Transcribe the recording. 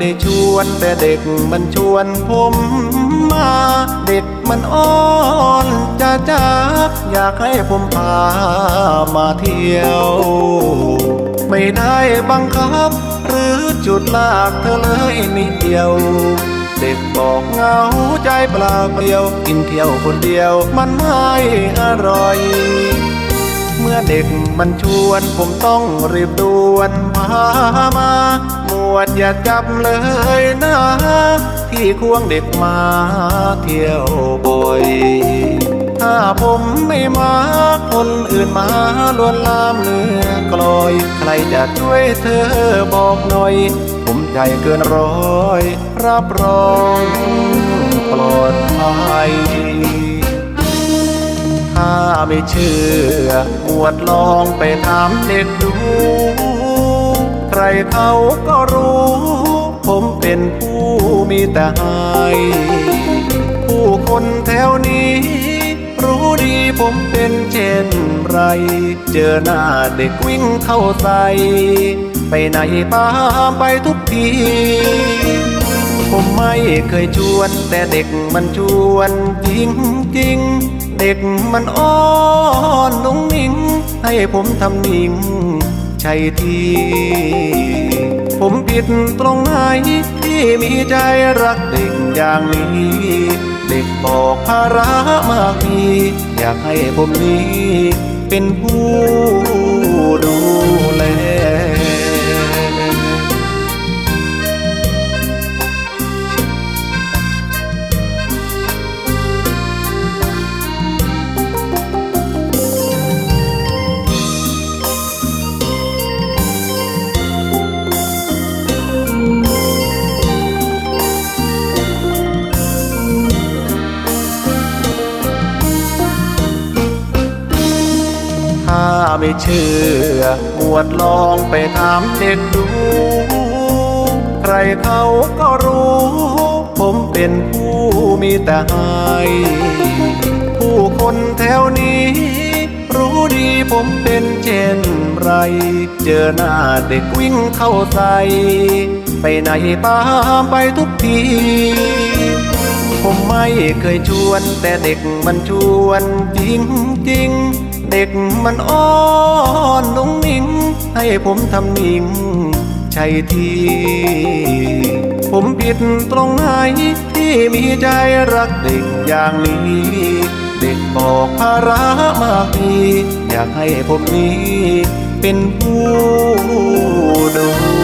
ได้ชวนแต่เด็กมันชวนผมมา เด็กมันอ้อนจะจากอยากให้ผมพามาเที่ยว ไม่ได้บังคับ หรือจุดลากเธอเลยนิดเดียว เด็กบอกเหงาใจเปล่าเปลี่ยว กินเที่ยวคนเดียวมันไม่อร่อยเมื่อเด็กมันชวนผมต้องรีบด่วนพามาหม วดอย่าจับเลยนะที่ควงเด็กมาเที่ยวบ่อย ถ้าผมไม่มาคนอื่นมาลวนลามเนื้อกลอย ใครจะช่วยเธอบอกหน่อย ผมใจเกินร้อย รับรองปลอดภัยถ้าไม่เชื่อปวดลองไปถามเด็กดู รเขาก็รู้ ผมเป็นผู้มีแต่ให้ผู้คนแถวนี้ รู้ดีผมเป็นเช่นไร เจอหน้าเด็กวิ่งเข้าใส่ไปไหนตามไปทุกทีผมไม่เคยชวน แต่เด็กมันชวนจริงจริงเด็กมันอ้อนนุ่งนิ่ง ให้ผมทำนิ่ง ใช่ทีผมผิดตรงไหนที่มีใจรักเด็กอย่างนี้ เด็กบอกภาระมากมีอยากให้ผมนี้เป็นผู้ดู ไม่เชื่อปวดลองไปถามเด็กดู ใครเขาก็รู้ ผมเป็นผู้มีแต่ให้ผู้คนแถวนี้ รู้ดีผมเป็นเช่นไร เจอหน้าเด็กวิ่งเข้าใส่ไปไหนตามไปทุกทีผมไม่เคยชวนแต่เด็กมันชวนจริงจริง เด็กมันอ้อนนุ่งนิ่ง ให้ผมทำนิ่งใช่ทีผมผิดตรงไหนที่มีใจรักเด็กอย่างนี้ เด็กบอกภาระมากมีอยากให้ผมนี้เป็นผู้ดู